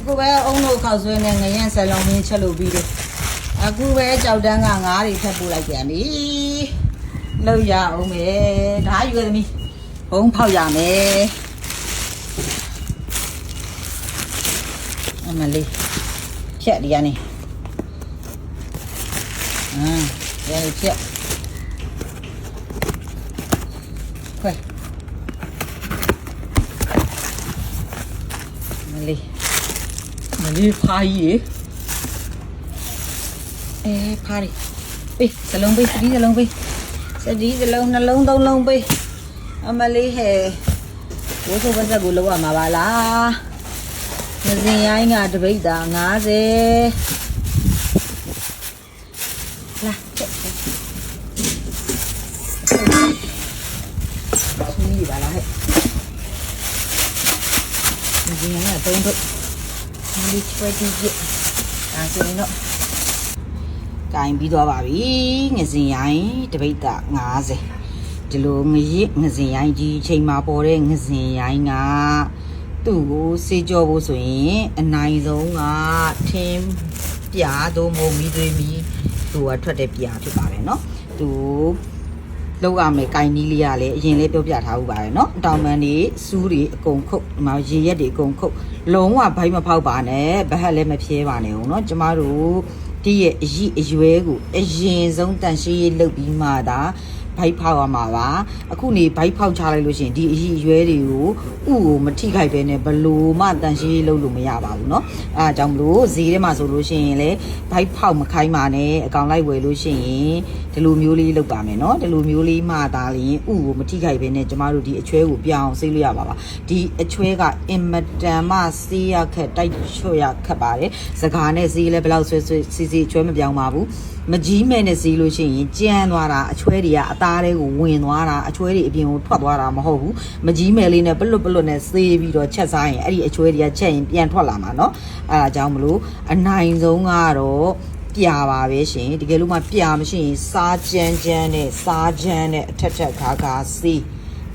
အခုပဲအုံလို့ခောက်ဆွဲနဲ့ငရင်ဆယ်လုံးရင်းချက်လို့ပြီးတယ်အခုပဲကြောက်တန်းကငါးတွေထပ်ပို့လိုက်ပြန်ပြီလောက်ရအောင်မယ်ဒါယူရသမီးဘုံဖောက်ရမယ်အမလေးဖြက်ဒီကနေ့အမ်ရဲဖြက်ခွဲမလေး မလေးဖာကြီးရေအဲဖားရီပေးစလုံးပေးစတီးစလုံးပေးစတီးစလုံးနှလုံးသုံးလုံးပေးအမလေးဟဲ့ဘိုးဆိုပါစက်ကိုလောက်ရမှာပါလားငစင်ရိုင်းကတပိတ်တာ90လာချက်ချက်စီးပါလားဟဲ့ငစင်ရိုင်းက3ထုတ်မ လေးချွဲတီးပြဒါဆိုရင်တော့ကင်ပြီးသွားပါပြီငစင်ရိုင်းတပိတ်တာ90ဒီလိုငရစ်ငစင်ရိုင်းကြီးချိန်မှာပေါ်တဲ့ငစင်ရိုင်းကသူ့ကိုစေကြောဖို့ဆိုရင်အနိုင်ဆုံးကထင်းပြားတို့မုံမီသွေးမီသူကထွက်တဲ့ပြားဖြစ်ပါတယ်เนาะသူ လောက်ရမယ်ကိုင်နီးလေးရလည်းအရင်လေးပြောပြထားဥပါတယ်เนาะတောင်ပန်းတွေစူးတွေအကုန်ခုတ်ဒီမှာရေရက်တွေအကုန်ခုတ်လုံးဝဘိုက်မဖောက်ပါနဲ့ဘဟက်လည်းမဖြဲပါနဲ့ဟုတ်เนาะကျမတို့ဒီရဲ့အကြီးအရွယ်ကိုအရင်ဆုံးတန်ရှင်းရေးလုပ်ပြီးမှသာ ဘိုက်ဖောက်ရမှာပါအခုနေဘိုက်ဖောက်ချလိုက်လို့ရှရင်ဒီအကြီးအရွယ်တွေကိုဥကိုမထိခိုက်ပဲနဲ့ဘလို့မှတန်ရှင်းရေးလုပ်လို့မရပါဘူးเนาะအဲအကြောင်းမလို့ဈေးထဲမှာဆိုလို့ရှိရင်လည်းဘိုက်ဖောက်မခိုင်းပါနဲ့အကောင်လိုက်ဝယ်လို့ရှိရင်ဒီလိုမျိုးလေးလုပ်ပါမယ်เนาะဒီလိုမျိုးလေးမှသာလျင်ဥကိုမထိခိုက်ပဲနဲ့ကျမတို့ဒီအချွဲကိုပြောင်းဆေးလို့ရပါပါဒီအချွဲကအင်မတန်မှဆေးရခက်တိုက်ချွတ်ရခက်ပါတယ်စကားနဲ့ဈေးလည်းဘယ်လောက်ဆွဲဆွဲစီစီချွဲမပြောင်းပါဘူးမကြီးမဲ့နဲ့ဈေးလို့ရှိရင်ကြမ်းသွားတာအချွဲတွေကအ သားတွေကိုဝင်သွားတာအချွဲတွေအပြင်ကိုထွက်သွားတာမဟုတ်ဘူးမကြီးမဲ့လေးနဲ့ပလွတ်ပလွတ်နဲ့ဆေးပြီးတော့ချက်စားရင်အဲ့ဒီအချွဲတွေကချက်ရင်ပြန်ထွက်လာမှာเนาะအဲဒါကြောင့်မလို့အနိုင်ဆုံးကတော့ပြာပါပဲရှင်တကယ်လို့မှပြာမရှိရင်စားကြမ်းကြမ်းနဲ့စားကြမ်းနဲ့အထက်ထက်ခါခါဆေး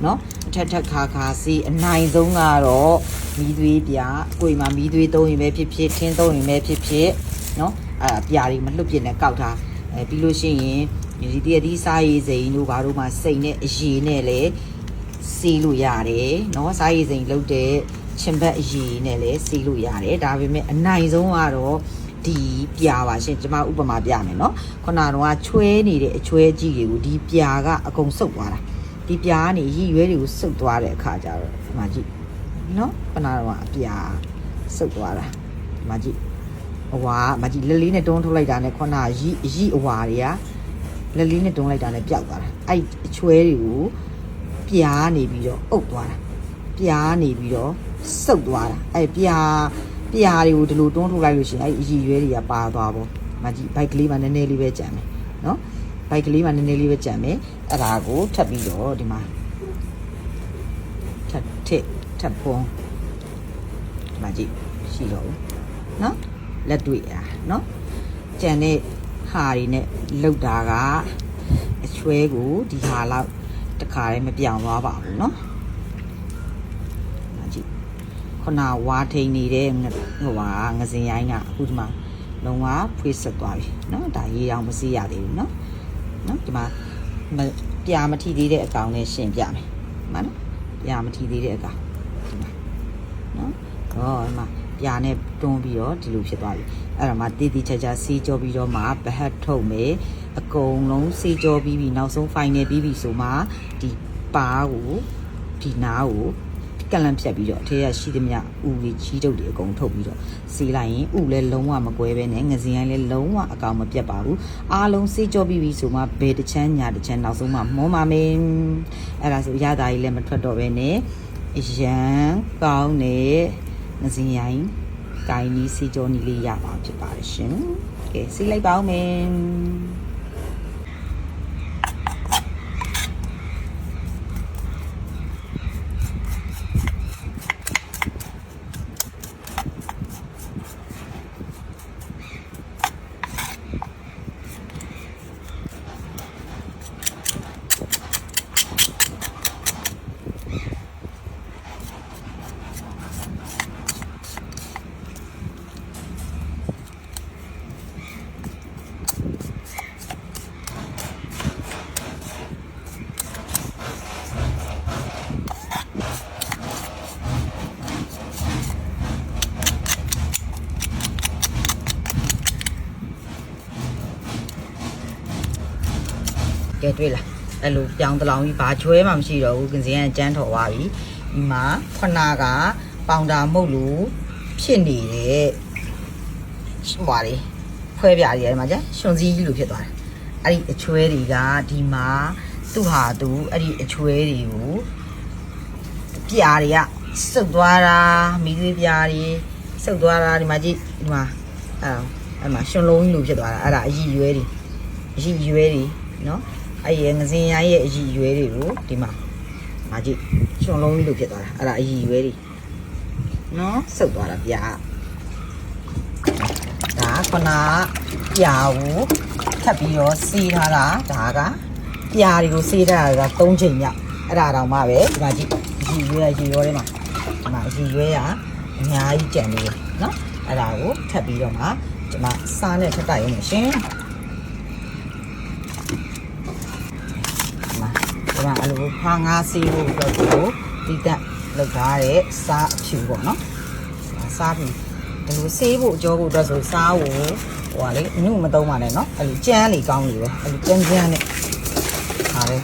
เนาะအထက်ထက်ခါခါဆေးအနိုင်ဆုံးကတော့မီးသွေးပြာအကိုယ်မှာမီးသွေးသုံးရင်ပဲဖြစ်ဖြစ်ထင်းသုံးရင်ပဲဖြစ်ဖြစ်เนาะအဲပြာတွေမလွတ်ပြစ်နဲ့ကောက်ထားအဲပြီးလို့ရှိရင် ဒီတရဒီစားရည်စိန်တို့ဘာတို့မှစိန်နဲ့အရည်နဲ့လေစီးလို့ရတယ်เนาะစားရည်စိန်လုတ်တဲ့ချင်ဘက်အရည်နဲ့လည်းစီးလို့ရတယ်ဒါပေမဲ့အနိုင်ဆုံးကတော့ဒီပြာပါရှင်ကျွန်မဥပမာပြမယ်เนาะခုနကတော့ချွဲနေတဲ့အချွဲကြီးတွေကိုဒီပြာကအကုန်စုပ်သွားတာဒီပြာကနေရည်ရွယ်တွေကိုစုပ်သွားတဲ့အခါကျတော့ဒီမှာကြည့်เนาะခုနကတော့အပြာစုပ်သွားတာဒီမှာကြည့်အဝါမကြည့်လက်လေးနဲ့တွန်းထုတ်လိုက်တာနဲ့ခုနကရီရီအဝါတွေက လက်လေးနဲ့တွန်းလိုက်တာနဲ့ပျောက်သွားတာအဲ့အချွဲတွေကိုပြားနေပြီးတော့အုပ်သွားတာပြားနေပြီးတော့စုပ်သွားတာအဲ့ပြားပြားတွေကိုဒီလိုတွန်းထုတ်လိုက်လို့ရှိရင်အဲ့အရီရွဲတွေကပါသွားပေါ့မကြည့်ဘိုက်ကလေးမှနည်းနည်းလေးပဲကြံမယ်နော်ဘိုက်ကလေးမှနည်းနည်းလေးပဲကြံမယ်အဲ့ဒါကိုထပ်ပြီးတော့ဒီမှာထပ်ထစ်ထပ်ပုံဒီမှာကြည့်ရှိတော့ဘူးနော်လက်တွေ့อ่ะနော်ကြံတဲ့ ဟာတွေနဲ့လှုပ်တာကအချွဲကိုဒီဟာလောက်တခါတည်းမပြောင်းသွားပါဘူးနော်ဒီမှာကြည့်ခုနဝါထိန်နေတဲ့ငဟိုဟာငစင်ရိုင်းကအခုဒီမှာလုံးဝဖွေးဆက်သွားပြီနော်ဒါရေးအောင်မစီးရသေးဘူးနော်နော်ဒီမှာမပြာမထီသေးတဲ့အကောင်နဲ့ရှင်းပြမယ်မှန်နော်ပြာမထီသေးတဲ့အကောင်ဒီမှာနော်ဟောဒီမှာ ပြာနဲ့တွန်းပြီးတော့ဒီလိုဖြစ်သွားပြီအဲ့ဒါမှတည်တည်ချာချာစီးကြောပြီးတော့မှဘဟတ်ထုတ်မယ်အကုန်လုံးစီးကြောပြီးပြီနောက်ဆုံး final ပြီးပြီဆိုမှဒီပါကိုဒီနားကိုကလန်ဖြတ်ပြီးတော့အထဲရရှိသမျှဥကြီးချီးတုပ်တွေအကုန်ထုတ်ပြီးတော့စီးလိုက်ရင်ဥလည်းလုံးဝမကွဲပဲနဲ့ငစင်ရိုင်းလည်းလုံးဝအကောင်မပြတ်ပါဘူးအားလုံးစီးကြောပြီးပြီဆိုမှဘယ်တစ်ချမ်းညာတစ်ချမ်းနောက်ဆုံးမှမောပါမယ်အဲ့ဒါဆိုရတာကြီးလည်းမထွက်တော့ပဲနဲ့အရန်ကောင်းတဲ့ ငစင်ရိုင်းကိုင်းနီးစီးကြောနီးလေးရပါဖြစ်ပါတယ်ရှင်ကဲစီးလိုက်ပါဦးမယ် တွေ့လားအဲ့လိုပြောင်းတလောင်ကြီးဘာချွဲမှမရှိတော့ဘူးကစင်ကကြမ်းထော်သွားပြီဒီမှာခုနကပေါင်တာမုတ်လို့ဖြစ်နေတဲ့ဟွာလေဖွဲပြတွေအဲ့ဒီမှာကြာရှင်စည်းကြီးလိုဖြစ်သွားတယ်အဲ့ဒီအချွဲတွေကဒီမှာသူ့ဟာသူအဲ့ဒီအချွဲတွေကိုပြာတွေကစုပ်သွားတာမိသေးပြာတွေစုပ်သွားတာဒီမှာကြည့်ဒီမှာအဲ့အဲ့မှာရှင်လုံးကြီးလိုဖြစ်သွားတာအဲ့ဒါအကြီးရွဲတွေအကြီးရွဲတွေနော် အဲ့ဒီငစင်ရိုင်းရဲ့အကြီးရွဲတွေကိုဒီမှာမာကြည့်ရှင်လုံးကြီးလိုဖြစ်သွားတာအဲ့ဒါအကြီးရွဲတွေနော်စုပ်သွားတာပြာဒါခုနပြာကိုထပ်ပြီးတော့စီးထားတာဒါကပြာတွေကိုစီးထားတာက3ချိန်မြောက်အဲ့ဒါတောင်မှပဲဒီမှာကြည့်အကြီးရွဲအကြီးရွဲထဲမှာဒီမှာအကြီးရွဲရအများကြီးကြံနေတယ်နော်အဲ့ဒါကိုထပ်ပြီးတော့မှဒီမှာစားနဲ့ထပ်တိုက်ရုံနဲ့ရှင်ဒီမှာ ဆိုဖာငါးဆေးဖို့တော့ဒီကိုဒီတက်လောက်ထားတဲ့စားအဖြူပေါ့နော်စားပြီးဒီလိုဆေးဖို့အကြောဖို့တော့ဆိုစားကိုဟိုပါလေညမသုံးပါနဲ့နော်အဲ့လိုကြမ်းလေကောင်းလေပဲအဲ့လိုကြမ်းကြမ်းနဲ့ဟာလေ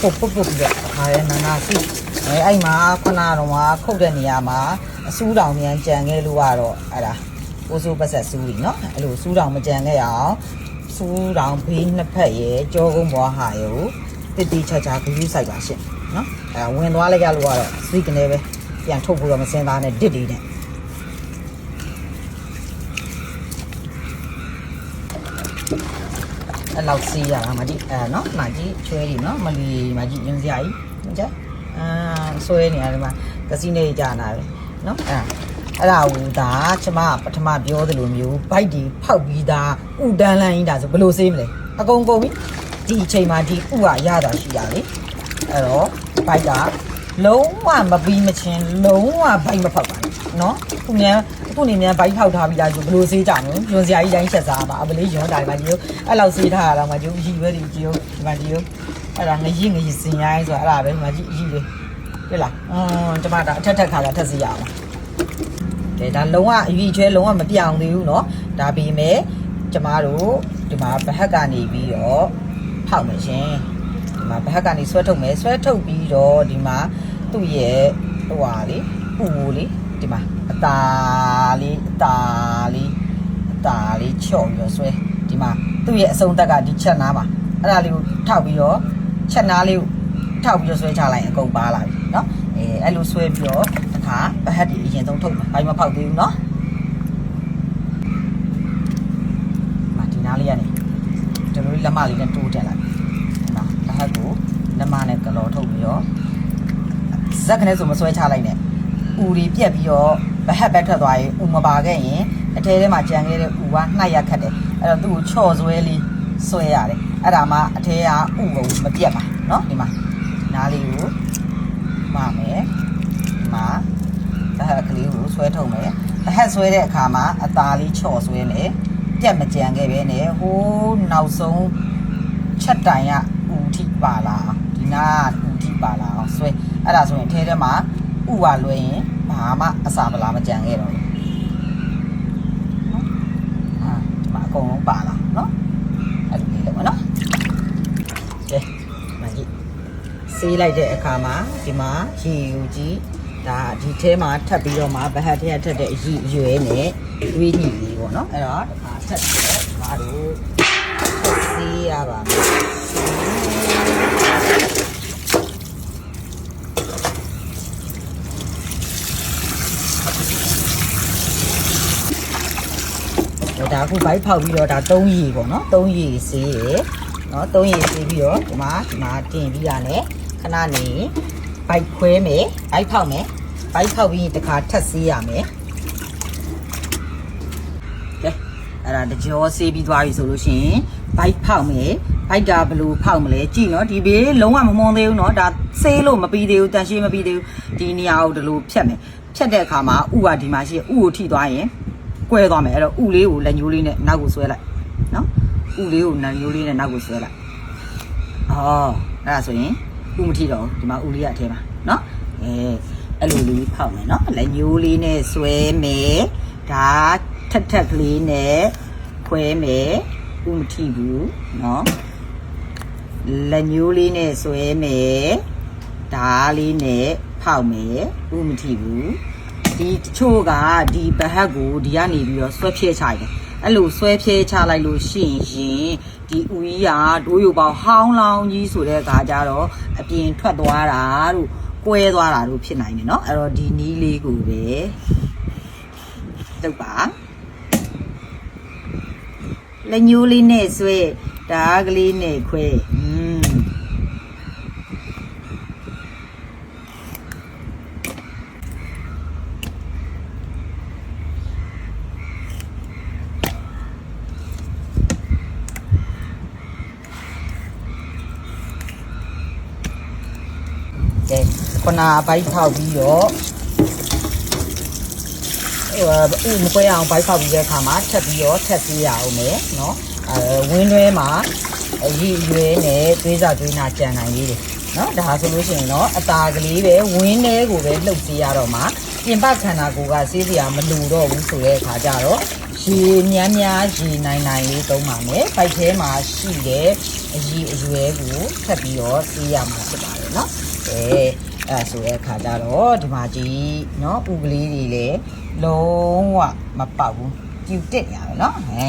ပုတ်ပုတ်ပုတ်ပြဟာလေနာနာစီအဲ့အဲ့မှာခုနတော့ကခုတ်တဲ့နေရာမှာအဆူးတောင်မြန်ကြံခဲ့လို့ကတော့အဲ့ဒါကိုစိုးပတ်ဆက်ဆူးပြီနော်အဲ့လိုဆူးတောင်မကြံခဲ့ရအောင်ဆူးတောင်ဘေးနှစ်ဖက်ရဲ့ကြောကုန်းဘွားဟာရဲ့ တစ်တီချာချာဂရုစိုက်ပါရှင့်နော်အဲဝင်သွားလိုက်ရလို့ကတော့စီးကနေပဲပြန်ထုတ်ဖို့တော့မစင်သားနဲ့တစ်တီနဲ့အဲ့လောက်စီးရတာမကြီးအဲနော်မကြီးချွဲကြီးနော်မလီမကြီးရင်းစရာကြီးဟုတ်ကြအာဆွဲနေရတယ်မှာကစီနေကြတာပဲနော်အဲအဲ့ဒါဟူဒါကျမပထမပြောသလိုမျိုးဘိုက်ဒီဖောက်ပြီးသားဥတန်းလန်းကြီးဒါဆိုဘယ်လိုစေးမလဲအကုန်ကုန်ပြီ ဒီအချိန်မှာဒီဥကရတာရှိရလေအဲ့တော့ဘိုက်ကလုံးဝမပြီးမချင်းလုံးဝဘိုက်မဖောက်ပါနဲ့နော်ခုမြန်အခုနေမြန်ဘိုက်ဖောက်ထားပြီးသားဆိုဘယ်လိုစေးကြမလဲညွန်စရာကြီးတိုင်းချက်စားပါအမလေးညွန်တာဒီမှာဒီလိုအဲ့လောက်စေးထားရတော့မှဒီရီရွယ်ဒီဒီဒီမှာဒီလိုအဲ့ဒါငရင်ငရင်စင်ရိုင်းဆိုအဲ့ဒါပဲဒီမှာကြည့်ရီလေးတွေ့လားအင်းကျမဒါအထက်ထက်ခါလာထက်စီရအောင်ကဲဒါလုံးဝအကြီးချဲလုံးဝမပြောင်းသေးဘူးเนาะဒါပေမဲ့ကျမတို့ဒီမှာဘဟက်ကနေပြီးတော့ ဖောက်မယ်ရှင်ဒီမှာဘဟက်ကနေဆွဲထုတ်မယ်ဆွဲထုတ်ပြီးတော့ဒီမှာသူ့ရဲ့ဟိုဟာလေပူလေးဒီမှာအตาလေးအตาလေးအตาလေးချော့ပြီးတော့ဆွဲဒီမှာသူ့ရဲ့အစုံတက်ကဒီချက်နားမှာအဲ့ဒါလေးကိုထောက်ပြီးတော့ချက်နားလေးကိုထောက်ပြီးတော့ဆွဲချလိုက်ရင်အကုန်ပါလာပြီเนาะအဲအဲ့လိုဆွဲပြီးတော့တခါဘဟက်ဒီအရင်ဆုံးထုတ်မယ်ဘာမှမဖောက်သေးဘူးเนาะ မှာဒီနားလေးကနေကျွန်တော်တို့လက်မလေးနဲ့တိုးတက်လို မနဲ့ကလော်ထုတ်ပြီးတော့ဇက်ကနေဆိုမဆွဲချလိုက်နဲ့ဥတွေပြက်ပြီးတော့ဘဟက်ဘက်ထွက်သွားရင်ဥမပါခဲ့ရင်အထဲထဲမှာကြံခဲ့တဲ့ဥကနှိုက်ရခတ်တယ်အဲ့တော့သူ့ကိုချော့ဆွဲလေးဆွဲရတယ်အဲ့ဒါမှအထဲကဥကိုမပြက်ပါเนาะဒီမှာနားလေးကိုမမယ်ဒီမှာဘဟက်ကလေးကိုဆွဲထုတ်မယ်ဘဟက်ဆွဲတဲ့အခါမှာအသားလေးချော့ဆွဲမယ် ပြက်မကြံခဲ့ပဲနဲ့ဟိုးနောက်ဆုံးချက်တိုင်ကဥထိပါလာဒီ နာကဥထိပါလာအောင်ဆွဲအဲ့ဒါဆိုရင်ထဲထဲမှာဥပါလွှဲရင်ဘာမှအစာပလာမကြံခဲ့တော့ဘူးနော်အာဒီမှာအကုန်လုံးပါလာနော်အဲ့ဒီလေးလို့နော်ကဲမကြီးဆေးလိုက်တဲ့အခါမှာဒီမှာရေယူကြီးဒါဒီထဲမှာထပ်ပြီးတော့မှဘဟတ်ထဲထက်တဲ့အရည်ရွယ်နဲ့တွေးညှိလေးပေါ့နော်အဲ့တော့ဒီမှာထပ်ပြီးတော့ငါတို့ဆက်ဆေးရပါမယ် ဒါအခုဘိုက်ဖောက်ပြီးတော့ဒါ၃ရီပေါ့နော်၃ရီဆေးရယ်နော်၃ရီဆေးပြီးတော့ဒီမှာဒီမှာတင်ပြီးရနဲ့ခဏနေဘိုက်ခွဲမယ်ဘိုက်ဖောက်မယ်ဘိုက်ဖောက်ပြီးရင်တစ်ခါထပ်ဆေးရမယ်ကဲအဲ့ဒါတကြောဆေးပြီးသွားပြီဆိုလို့ရှိရင်ဘိုက်ဖောက်မယ်ဘိုက်ကဘယ်လို့ဖောက်မလဲကြည့်နော်ဒီဘေးလုံးဝမမွန်သေးဘူးနော်ဒါဆေးလို့မပြီးသေးဘူးတန်ရှင်းမပြီးသေးဘူးဒီနေရာကိုဒီလိုဖြတ်မယ်ဖြတ်တဲ့အခါမှာဥကဒီမှာရှိဥကိုထိသွားရင် ကွဲသွားမယ်အဲ့တော့ဥလေးကိုလက်ညိုးလေးနဲ့နောက်ကိုဆွဲလိုက်နော်ဥလေးကိုလက်ညိုးလေးနဲ့နောက်ကိုဆွဲလိုက်ဟောအဲ့ဒါဆိုရင်ဥမထိတော့ဘူးဒီမှာဥလေးကအထဲမှာနော်အဲအဲ့လိုလေးဖောက်မယ်နော်လက်ညိုးလေးနဲ့ဆွဲမယ်ဒါထက်ထက်ကလေးနဲ့ခွဲမယ်ဥမထိဘူးနော်လက်ညိုးလေးနဲ့ဆွဲမယ်ဓားလေးနဲ့ဖောက်မယ်ဥမထီဘူး ဒီတချို့ကဒီဘဟက်ကိုဒီကနေပြီးတော့ဆွဲဖြဲချတယ်အဲ့လိုဆွဲဖြဲချလိုက်လို့ရှိရင်ဒီဥကြီးကဒိုးယူပေါင်းဟောင်းလောင်းကြီးဆိုတဲ့အခါကျတော့အပြင်ထွက်သွားတာတို့ကွဲသွားတာတို့ဖြစ်နိုင်တယ်เนาะအဲ့တော့ဒီနီးလေးကိုပဲလုပ်ပါလက်ညိုးလေးနဲ့ဆွဲဓားကလေးနဲ့ခွဲ ကဲခုနဘိုက်ဖောက်ပြီးတော့ဟိုဥမပွဲအောင်ဘိုက်ဖောက်ပြီးတဲ့အခါမှာထပ်ပြီးတော့ထပ်သေးရအောင်မယ်နော်အဲဝင်းတွဲမှာရည်ရွယ်နဲ့သွေးစာသွေးနာကြံနိုင်ရေးတယ်နော်ဒါဆိုလို့ရှိရင်တော့အသာကလေးပဲဝင်းထဲကိုပဲလှုပ်ပြရတော့မှပြင်ပခန္ဓာကိုယ်ကစေးစရာမလိုတော့ဘူးဆိုတဲ့အခါကျတော့ရေများများရေနိုင်နိုင်လေးသုံးပါမယ်။ဖိုက်ထဲမှာရှိတဲ့အရည်အရွယ်ကိုထပ်ပြီးတော့စေးရမှာဖြစ်ပါတယ် ပေါ့နော်အဲအဲဆိုတဲ့အခါကျတော့ဒီမှာကြီးနော်ဥကလေးတွေလည်းလုံးဝမပေါက်ဘူးပြူတက်ရပဲနော်အဲ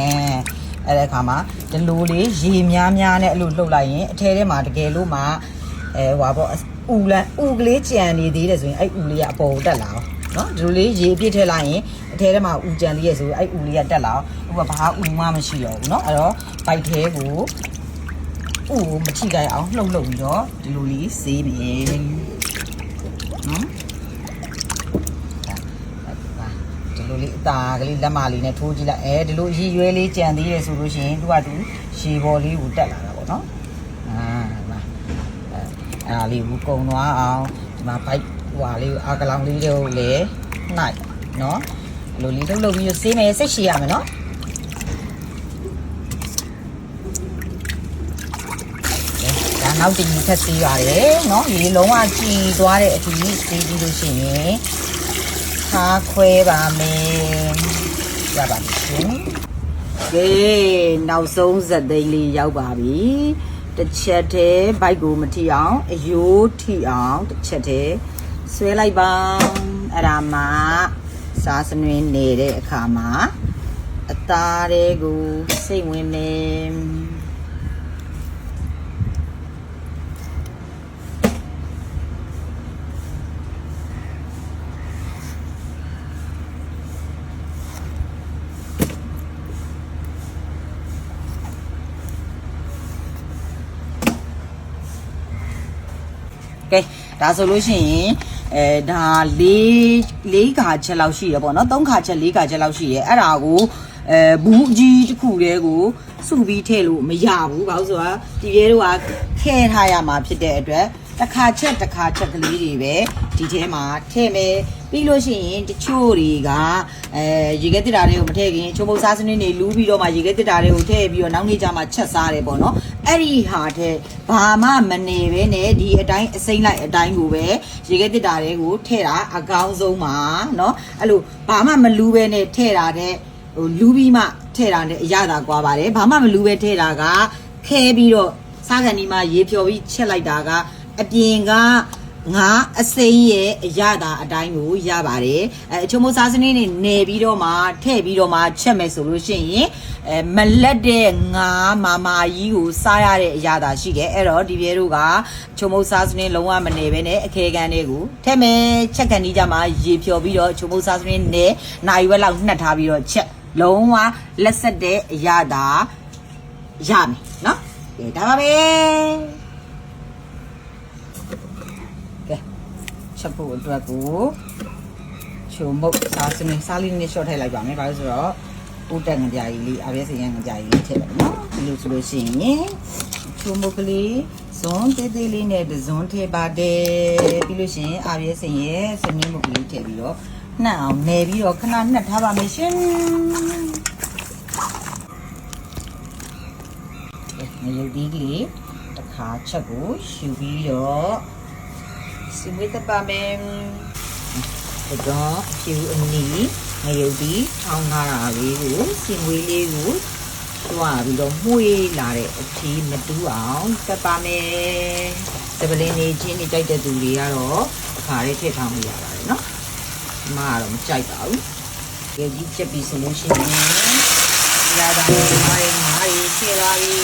အဲ့ဒီအခါမှာဒီလိုလေးရေများများနဲ့အဲ့လိုလှုပ်လိုက်ရင်အထဲထဲမှာတကယ်လို့မှအဲဟွာပေါ့ဥလန်ဥကလေးကြံနေသေးတယ်ဆိုရင်အဲ့ဥလေးကအပေါ်ကိုတက်လာအောင်နော်ဒီလိုလေးရေအပြည့်ထည့်လိုက်ရင်အထဲထဲမှာဥကြံလေးရဆိုအဲ့ဥလေးကတက်လာအောင်ဟိုကဘာဥမှမရှိတော့ဘူးနော်အဲ့တော့ဘိုက်သေးကို ဥကိုမထိကြအောင်လှုပ်လှုပ်ပြီးတော့ဒီလိုလေးစေးမယ်နော်ဒီလိုလေးအตาကလေးလက်မလေးနဲ့ထိုးကြည့်လိုက်အဲဒီလိုရေရွယ်လေးကြံသေးတယ်ဆိုလို့ရှိရင်သူကသူရေပေါ်လေးကိုတက်လာတာပေါ့နော်အာဒီမှာအဲအဲ့ဒါလေးကိုကုံသွားအောင်ဒီမှာဘိုက်ဟွာလေးကိုအာကလောင်လေးတွေကိုလည်းနှိုက်နော်ဒီလိုလေးလှုပ်လှုပ်ပြီးတော့စေးမယ်စိတ်ရှည်ရမယ်နော်ဒါ နောက်တင်ထက်စေးရတယ်နော်ရေလုံးဝကြည်သွားတဲ့အထိစေးပြီးလို့ရှိရင်ထားခွဲပါမယ်ရပါပြီရှင်ကဲနောက်ဆုံးဇက်သိန်းလေးရောက်ပါပြီတစ်ချက်တည်းဘိုက်ကိုမထိအောင်အယိုးထိအောင်တစ်ချက်တည်းဆွဲလိုက်ပါအဲ့ဒါမှစားစနွင်းနေတဲ့အခါမှာအသားတွေကိုစိတ်ဝင်နေ ကဲ ဒါဆိုလို့ရှိရင်အဲဒါ၄၄ခါချက်လောက်ရှိရပေါ့နော်၃ခါချက်၄ခါချက်လောက်ရှိရအဲ့ဒါကိုအဲဘူးအကြီးတစ်ခုတည်းကိုစုပြီးထည့်လို့မရဘူးဘာလို့ဆိုတော့ဒီရဲတို့ကခဲထားရမှာဖြစ်တဲ့အတွက် တစ်ခါချက်တစ်ခါချက်ကလေးတွေပဲဒီထဲမှာထည့်မယ်ပြီးလို့ရှိရင်တချို့တွေကအဲရေခဲတစ်တာတွေကိုမထည့်ခင်ချိုးပုတ်စားစနစ်တွေလူးပြီးတော့မှရေခဲတစ်တာတွေကိုထည့်ပြီးတော့နောက်နေ့ကျမှချက်စားတယ်ပေါ့နော်အဲ့ဒီဟာတဲ့ဘာမှမနေပဲနဲ့ဒီအတိုင်းအစိမ့်လိုက်အတိုင်းကိုပဲရေခဲတစ်တာတွေကိုထည့်တာအကောင်းဆုံးပါနော်အဲ့လိုဘာမှမလူးပဲနဲ့ထည့်တာတဲ့ဟိုလူးပြီးမှထည့်တာနဲ့အရသာကွာပါတယ်ဘာမှမလူးပဲထည့်တာကခဲပြီးတော့စားကန်ဒီမှာရေဖြော်ပြီးချက်လိုက်တာက အပြင်ကငါအစိမ်းရဲ့အရသာအတိုင်းကိုရပါတယ်အဲအချုံမစားစနစ်နဲ့နေပြီးတော့မှထည့်ပြီးတော့မှချက်မယ်ဆိုလို့ရှိရင်အဲမလက်တဲ့ငါမာမာကြီးကိုစားရတဲ့အရသာရှိတယ်အဲ့တော့ဒီပြဲတို့ကချုံမစားစနစ်လုံးဝမနေဘဲနဲ့အခဲကန်တွေကိုထည့်မယ်ချက်ကန်ဒီကြမှာရေဖြော်ပြီးတော့ချုံမစားစနစ်နဲ့နိုင်ဝက်လောက်နှက်ထားပြီးတော့ချက်လုံးဝလက်ဆက်တဲ့အရသာရမယ်နော်ကဲဒါပါပဲ ချက်ဖို့အတွက်ကိုချုံမုတ်စားစနေစားလေးနဲ့ရှော့ထည့်လိုက်ပါမယ်ဘာလို့ဆိုတော့ဥတက်ငကြကြီးလေးအပြည့်စရင်ငကြကြီးလေးထည့်လိုက်နော်ဒီလိုဆိုလို့ရှိရင်ချုံမုတ်ကလေးဇွန်သေးသေးလေးနဲ့ဇွန်ထည့်ပါတယ်ပြီးလို့ရှိရင်အပြည့်စရင်စမင်းမုတ်ကလေးထည့်ပြီးတော့နှက်အောင်နယ်ပြီးတော့ခဏနှက်ထားပါမယ်ရှင်ငရုတ်ဒီကလေးတစ်ခါချက်ကိုယူပြီးတော့ စီမွေးတပါမယ်တော့ဖြူအနီငရုတ်ဒီထောင်းထားတာလေးကိုစီမွေးလေးကိုတွားပြီးတော့မှုေးလာတဲ့အထီးမတူးအောင်တက်ပါမယ်စပလင်းနေချင်းနေကြိုက်တဲ့သူတွေကတော့ခါလေးထည့်ထားလို့ရပါတယ်နော်ဒီမှာကတော့မကြိုက်ပါဘူးကြည်ကြီးချက်ပြီးဆိုလို့ရှိရင်လာတာနဲ့မာရီမာရီထည့်ပါပြီ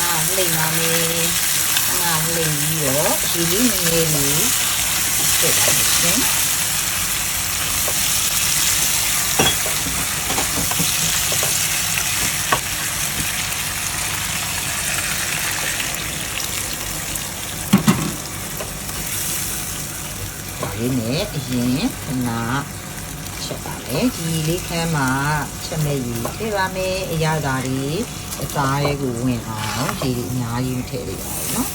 နားလိမ့်ပါမယ်နား လိမ့်ပြီးတော့ရေလေးနည်းနည်းလေးထည့်ပါရှင်လေးနဲ့အရင်ခဏချက်ပါမယ်ဒီလေးခမ်းမှာချက်မဲ့ရေထည့်ပါမယ်အရသာတွေအသားတွေကိုဝင်အောင်ဒီအများကြီးထည့်လိုက်ပါဦးနော်